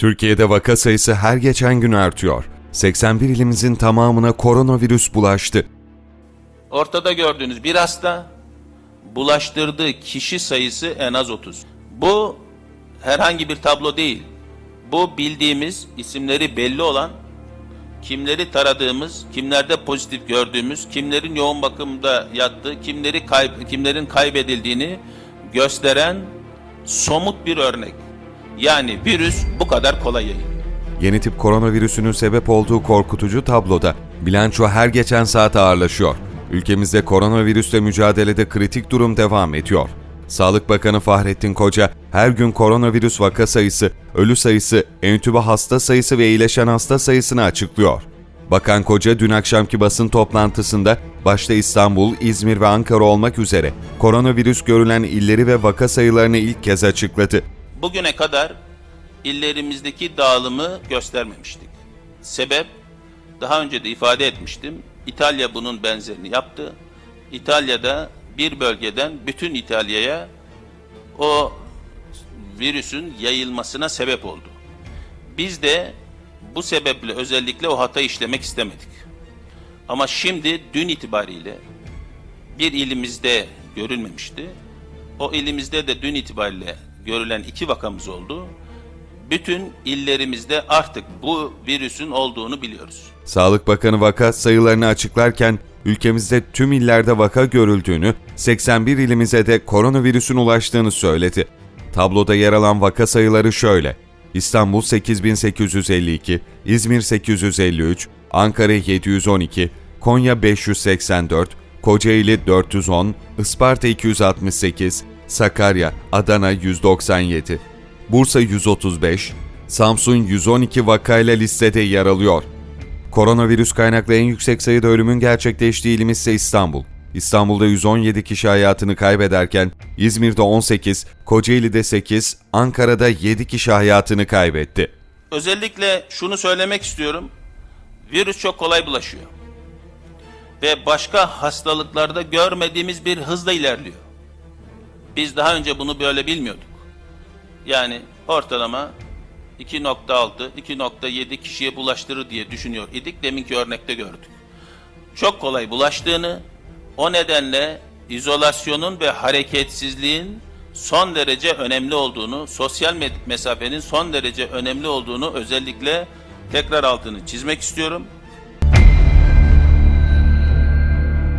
Türkiye'de vaka sayısı her geçen gün artıyor. 81 ilimizin tamamına koronavirüs bulaştı. Ortada gördüğünüz bir hasta bulaştırdığı kişi sayısı en az 30. Bu herhangi bir tablo değil. Bu bildiğimiz isimleri belli olan kimleri taradığımız, kimlerde pozitif gördüğümüz, kimlerin yoğun bakımda yattığı, kimleri kayb kimlerin kaybedildiğini gösteren somut bir örnek. Yani virüs bu kadar kolay yayılıyor. Yeni tip koronavirüsünün sebep olduğu korkutucu tabloda bilanço her geçen saat ağırlaşıyor. Ülkemizde koronavirüsle mücadelede kritik durum devam ediyor. Sağlık Bakanı Fahrettin Koca her gün koronavirüs vaka sayısı, ölü sayısı, entübe hasta sayısı ve iyileşen hasta sayısını açıklıyor. Bakan Koca dün akşamki basın toplantısında başta İstanbul, İzmir ve Ankara olmak üzere koronavirüs görülen illeri ve vaka sayılarını ilk kez açıkladı. Bugüne kadar illerimizdeki dağılımı göstermemiştik. Sebep, daha önce de ifade etmiştim, İtalya bunun benzerini yaptı. İtalya'da bir bölgeden bütün İtalya'ya o virüsün yayılmasına sebep oldu. Biz de bu sebeple özellikle o hatayı işlemek istemedik. Ama şimdi dün itibariyle bir ilimizde görülmemişti. O ilimizde de dün itibariyle görülen iki vakamız oldu. Bütün illerimizde artık bu virüsün olduğunu biliyoruz. Sağlık Bakanı vaka sayılarını açıklarken ülkemizde tüm illerde vaka görüldüğünü, 81 ilimize de koronavirüsün ulaştığını söyledi. Tabloda yer alan vaka sayıları şöyle. İstanbul 8852, İzmir 853, Ankara 712, Konya 584, Kocaeli 410, Isparta 268, Sakarya, Adana 197, Bursa 135, Samsun 112 vakayla listede yer alıyor. Koronavirüs kaynaklı en yüksek sayıda ölümün gerçekleştiği ilimiz ise İstanbul. İstanbul'da 117 kişi hayatını kaybederken İzmir'de 18, Kocaeli'de 8, Ankara'da 7 kişi hayatını kaybetti. Özellikle şunu söylemek istiyorum. Virüs çok kolay bulaşıyor. Ve başka hastalıklarda görmediğimiz bir hızla ilerliyor. Biz daha önce bunu böyle bilmiyorduk. Yani ortalama 2.6, 2.7 kişiye bulaştırır diye düşünüyor idik. Deminki örnekte gördük. Çok kolay bulaştığını, o nedenle izolasyonun ve hareketsizliğin son derece önemli olduğunu, sosyal me- mesafenin son derece önemli olduğunu özellikle tekrar altını çizmek istiyorum.